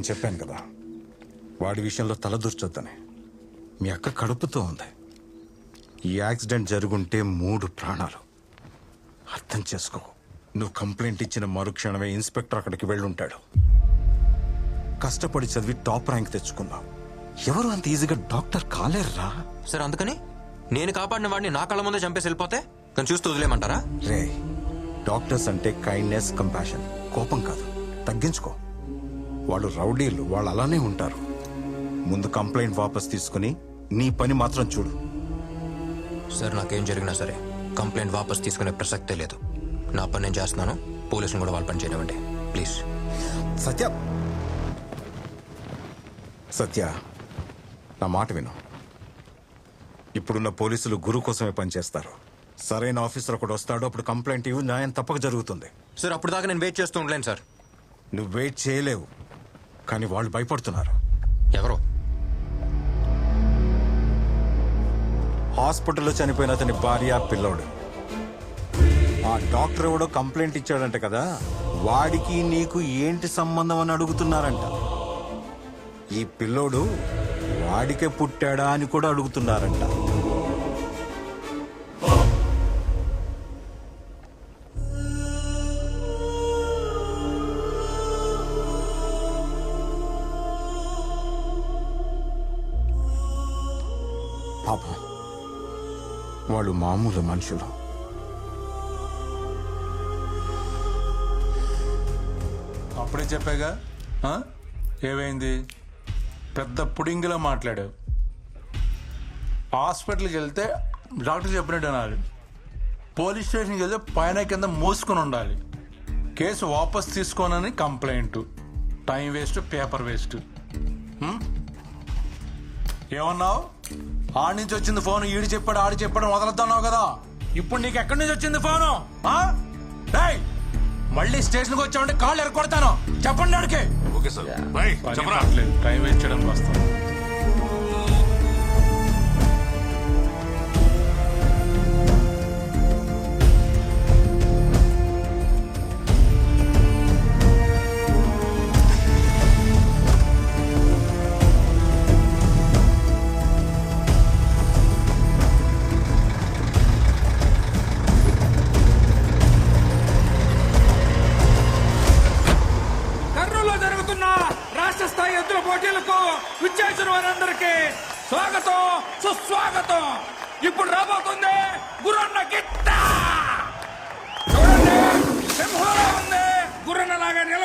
నేను చెప్పాను కదా. వాడి విషయంలో తలదూర్చొద్దని మీ అక్క కడుపుతో ఉంది. ఈ యాక్సిడెంట్ జరుగుంటే మూడు ప్రాణాలు. అర్థం చేసుకో. నువ్వు కంప్లైంట్ ఇచ్చిన మరుక్షణమే ఇన్స్పెక్టర్ అక్కడికి వెళ్ళుంటాడు. కష్టపడి చదివి టాప్ ర్యాంక్ తెచ్చుకున్నావు. ఎవరు అంత ఈజీగా డాక్టర్ కాలేరురా? సార్ అందుకని నేను కాపాడిన వాడిని నా కళ్ళ ముందే చంపేసి వెళ్ళిపోతే కానీ చూస్తూ వదిలేమంటారా రే డాక్టర్స్ అంటే కైండ్నెస్ కంపాషన్ కోపం కాదు. తగ్గించుకో. వాళ్ళు రౌడీలు వాళ్ళు అలానే ఉంటారు. ముందు కంప్లైంట్ వాపస్ తీసుకుని నీ పని మాత్రం చూడు. సార్ నాకేం జరిగినా సరే కంప్లైంట్ వాపస్ తీసుకునే ప్రసక్తే లేదు. నా పని నేను చేస్తున్నాను. పోలీసులు కూడా వాళ్ళ పని చేయనివ్వండి. ప్లీజ్. సత్య! సత్య నా మాట విను. ఇప్పుడున్న పోలీసులు గురు కోసమే పనిచేస్తారు సరైన ఆఫీసర్ ఒకడు వస్తాడు అప్పుడు కంప్లైంట్ ఇవ్వు న్యాయం తప్పక జరుగుతుంది. సార్ అప్పుడు దాకా నేను వెయిట్ చేస్తూ ఉండలేను సార్. నువ్వు వెయిట్ చేయలేవు. కానీ వాళ్ళు భయపడుతున్నారు. ఎవరు? హాస్పిటల్లో చనిపోయిన అతని భార్య పిల్లోడు. ఆ డాక్టర్ ఎవడో కంప్లైంట్ ఇచ్చాడంట కదా? వాడికి నీకు ఏంటి సంబంధం అని అడుగుతున్నారంట. ఈ పిల్లోడు వాడికే పుట్టాడా అని కూడా అడుగుతున్నారంట. పాపం. వాళ్ళు మామూలు మనుషులు. అప్పుడే చెప్పాగా ఏమైంది? పెద్ద పుడింగిలా మాట్లాడావు హాస్పిటల్కి వెళ్తే డాక్టర్ చెప్పినట్టు అనాలి. పోలీస్ స్టేషన్కి వెళ్తే పైన కింద మూసుకొని ఉండాలి. కేసు వాపస్ తీసుకోనని complaint. Time waste paper waste. ఏమన్నావు? ఆడి నుంచి వచ్చింది ఫోన్ ఈడు చెప్పాడు ఆడి చెప్పాడు వదలద్దన్నావు కదా. ఇప్పుడు నీకు ఎక్కడి నుంచి వచ్చింది ఫోను? ఆ? డేయ్, మళ్ళీ స్టేషన్కి వచ్చామంటే కాళ్ళు ఎరగొడతాను. చెప్పండి ఆడికి ఓకే సార్. చెప్పరా. టైం వేస్ట్ చేయడానికి వస్తాను.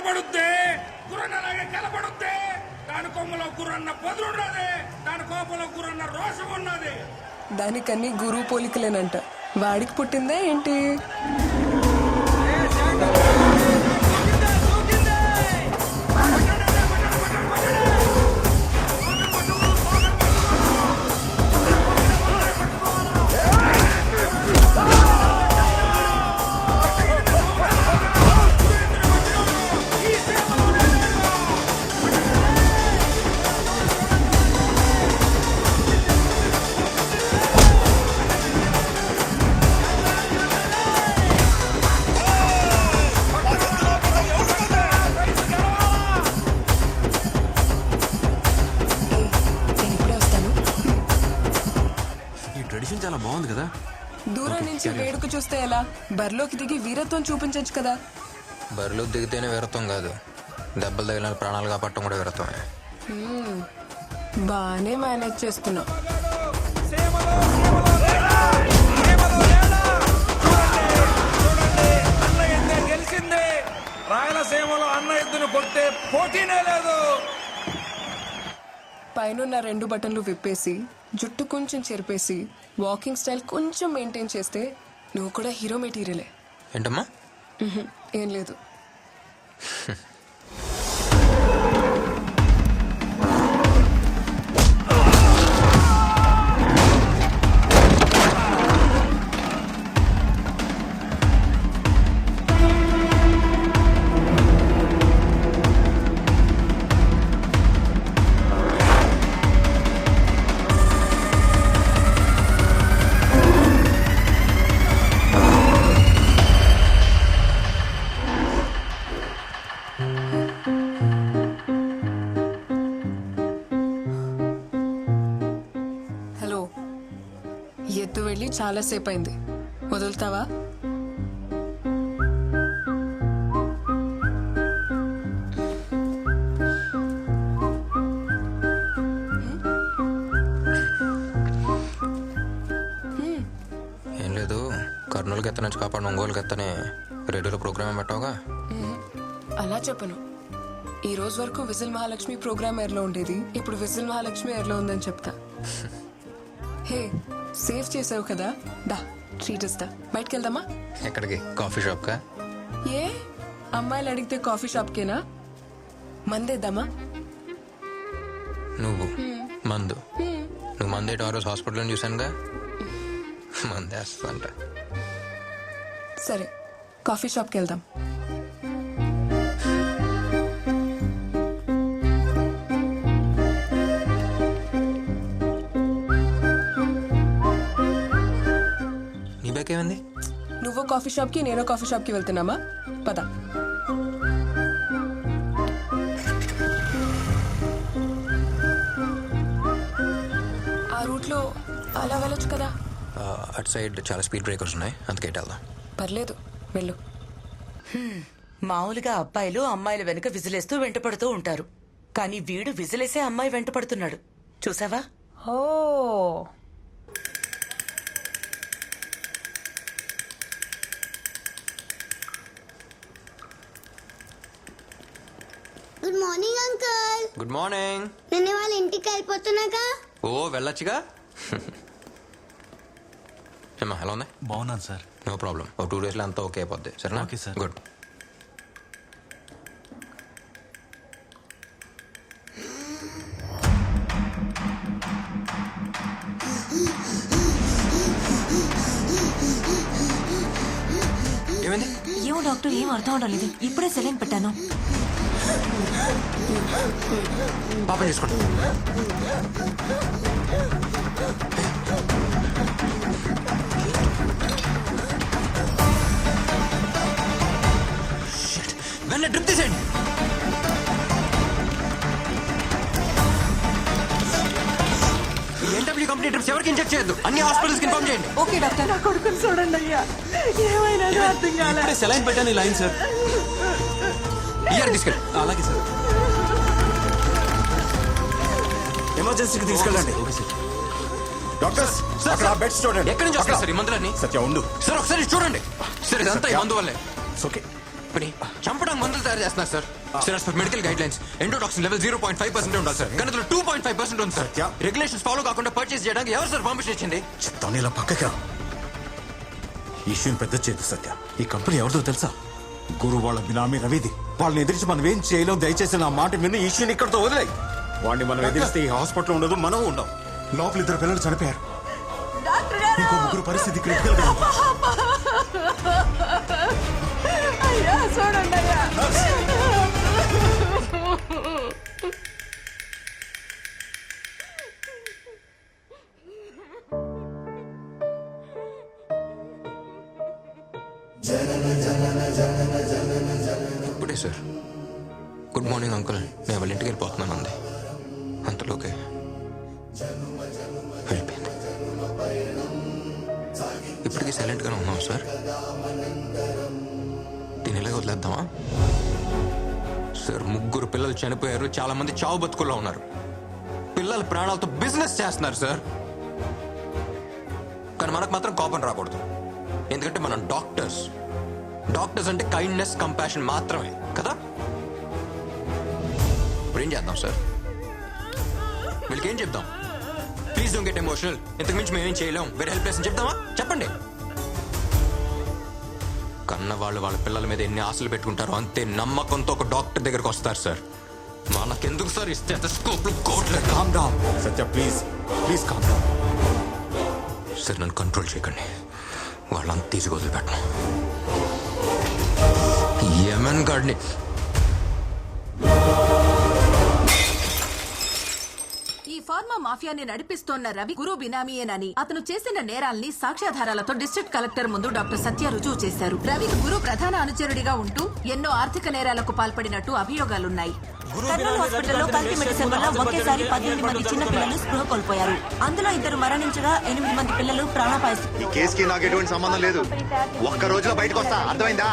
లాగా నిలబడుద్ది గుర్రన్న దాని కొమ్మలో గుర్రన్న పదులున్నది దాని కోపంలో గుర్రన్న రోషం ఉన్నది. దానికన్నీ గురువు పోలికలేనంట. వాడికి పుట్టిందే ఏంటి? చూస్తే ఎలా? బరిలోకి దిగి వీరత్వం చూపించచ్చు కదా. బరిలో దిగితేనే వీరత్వం కాదు. దెబ్బలు తగిలిన ప్రాణాలు కాపాడటం కూడా వీరత్వమే. బానే మేనేజ్ ఎద్దే గెలిచింది రాయలసీమలో అన్న ఎద్దును కొట్టే పోటీనే లేదు పైనున్న రెండు బటన్లు విప్పేసి జుట్టు కొంచెం చెరిపేసి వాకింగ్ స్టైల్ కొంచెం మెయింటైన్ చేస్తే నువ్వు కూడా హీరో మెటీరియలే. ఏంటమ్మా? ఏం లేదు. చాలాసేపు అయింది వదులుతావా? ఏం లేదు. కర్నూలుకి ఎత్త నుంచి కాపాడు ఒంగోలుకి ఎత్తనే రేడియోలో ప్రోగ్రామ్ పెట్టావుగా? అలా చెప్పను. ఈ రోజు వరకు విజిల్ మహాలక్ష్మి ప్రోగ్రామ్ ఎయిర్లో ఉండేది. ఇప్పుడు విజిల్ మహాలక్ష్మి ఎయిర్లో ఉందని చెప్తా. హే సేవ్ చేసావు కదా? దా ట్రీట్ ఇస్తా బయటికి వెళ్దామా ఎక్కడికి? కాఫీ షాప్కా? ఏ? అమ్మాయిలు అడిగితే కాఫీ షాప్కేనా? మందేద్దామా? నువ్వు. మందు. నువ్వు మందేటి ఆ రోజు హాస్పిటల్లో చూశానుగా? మందేస్తా సరే కాఫీ షాప్కి వెళ్దాం కాఫీ షాప్కి నేను కాఫీ షాప్కి వెళ్తున్నామా? పద. ఆ రూట్లో అలా వెళ్ళొచ్చు కదా? అటు సైడ్ చాలా స్పీడ్ బ్రేకర్స్ ఉన్నాయి. అందుకే వెళ్దాం. పర్లేదు. వెళ్ళు. మామూలుగా అబ్బాయిలు అమ్మాయిల వెనుక విజిలేస్తూ వెంటపడుతూ ఉంటారు. కానీ వీడు విజిలేసే అమ్మాయి వెంటపడుతున్నాడు. చూసావా? ఓ! Good morning uncle good morning నేను వాళ్ళ ఇంటికి వెళ్ళిపోతున్నాగా ఓ వెళ్ళొచ్చుగా? ఏమ్మా ఎలా ఉంది? బాగున్నాను సార్. No problem. ఒక టూ డేస్లో అంతా ఓకే అయిపోద్ది. సరేనా? Okay, sir. గుడ్. ఏమైంది? ఏమో డాక్టర్ ఏం అర్థం అవడం లేదు. ఇప్పుడే సెలైన్ పెట్టాను. పాప చేసుకోండి వెన్న డ్రిప్ తీసేయండి. ఎన్డబ్ల్యూ కంపెనీ డ్రిప్స్ ఎవరికి ఇంజెక్ట్ చేయొద్దు. అన్ని హాస్పిటల్స్ ఇన్ఫార్మ్ చేయండి. Okay doctor. నా కొడుకుని చూడండి అయ్యా. ఏమైనా అర్థం కాలే. ఇప్పుడే సెలైన్ పెట్టాను ఈ లైన్ సార్ ఇయర్ తీసుకెళ్ళి. అలాగే సార్. ఎమర్జెన్సీకి తీసుకెళ్ళండి. డాక్టర్స్ అక్కడ బెడ్స్ చూడండి ఎక్కడి నుంచి వస్తాయి సార్ ఈ మందులన్నీ? సత్య ఉండు. సార్ ఒకసారి చూడండి. సార్ ఇదంతా ఈ మందు వల్లే. ఓకే పని చంపడానికి మందులు తయారు చేస్తున్నారు sir. Sir for medical guidelines endotoxin level zero point five percent ఉండాలి సార్. కానీ టూ పాయింట్ ఫైవ్ పర్సెంట్ ఉంది సార్. రెగ్యులేషన్స్ ఫాలో కాకుండా పర్చేస్ చేయడానికి ఎవరు సార్ పర్మిషన్ ఇచ్చింది? చెప్తాను ఇలా పక్కకి రా. ఇష్యూని పెద్ద చేతి సత్య. ఈ కంపెనీ ఎవరిదో తెలుసా? గురు వాళ్ళ బినామీ రవిది వాళ్ళని ఎదిరించి మనం ఏం చేయలేం? దయచేసి నా మాట విని ఈ ఇష్యూని ఇక్కడితో వదిలేయి. వాడిని మనం ఎదిరిస్తే ఈ హాస్పిటల్ ఉండదు మనం ఉండం. లోపల ఇద్దరు పిల్లలు చనిపోయారు. ఇంకో ముగ్గురు పరిస్థితి క్రిటికల్గా ఉంది. నేను అంతలోకే వెళ్ళిపోయింది. ఇప్పటికీ సైలెంట్గానే ఉన్నాం సార్. దీని ఇలాగ వదిలేద్దామా? సార్ ముగ్గురు పిల్లలు చనిపోయారు. చాలా మంది చావు బతుకుల్లో ఉన్నారు. పిల్లల ప్రాణాలతో బిజినెస్ చేస్తున్నారు సార్. కానీ మనకు మాత్రం కోపం రాకూడదు. ఎందుకంటే మనం డాక్టర్స్. డాక్టర్స్ అంటే కైండ్నెస్ కంపాషన్ మాత్రమే కదా? ఏం చేద్దాం సార్ వీళ్ళకి ఏం చెప్దాం? ప్లీజ్ డోంట్ గెట్ ఎమోషనల్ ఇంతకు మించి మేమేం చేయలేం. వెరీ హెల్ప్లెస్ అని చెప్దామా? చెప్పండి. కన్న వాళ్ళు వాళ్ళ పిల్లల మీద ఎన్ని ఆశలు పెట్టుకుంటారో అంతే నమ్మకంతో ఒక డాక్టర్ దగ్గరకు వస్తారు సార్ మనకెందుకు సార్ ఈ స్టెథోస్కోప్లు కోట్లు calm down Satya please please calm down sir నన్ను కంట్రోల్ చేయకండి. వాళ్ళంతా తీసి వదిలిపెట్టను. యమన్ గాడిని ఈ ఫార్మా మాఫియాని నడిపిస్తోన్న రవి గురు బినామీయేనని. అతను చేసిన నేరాల్ని సాక్ష్యాధారాలతో డిస్ట్రిక్ట్ కలెక్టర్ ముందు డాక్టర్ సత్య రుజువు చేశారు. రవి గురు ప్రధాన అనుచరుడిగా ఉంటూ ఎన్నో ఆర్థిక నేరాలకు పాల్పడినట్టు అభియోగాలున్నాయి. కర్నూలు హాస్పిటల్లో కల్తీ మెడిసిన్ వల్ల ఒకేసారి పద్దెనిమిది మంది చిన్న పిల్లలు స్పృహ కోల్పోయారు. అందులో ఇద్దరు మరణించగా ఎనిమిది మంది పిల్లలు ప్రాణాపాయ ఈ కేసుకి నాకు ఎటువంటి సంబంధం లేదు. ఒక్క రోజులో బయటకు వస్తా అర్థమైందా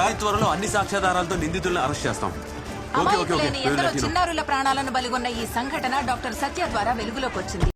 అతి త్వరలో అన్ని సాక్ష్యాధారాలతో నిందితులను అరెస్ట్ చేస్తాం. అమాయకులైన ఎందరో చిన్నారుల ప్రాణాలను బలిగొన్న ఈ సంఘటన డాక్టర్ సత్య ద్వారా వెలుగులోకి వచ్చింది.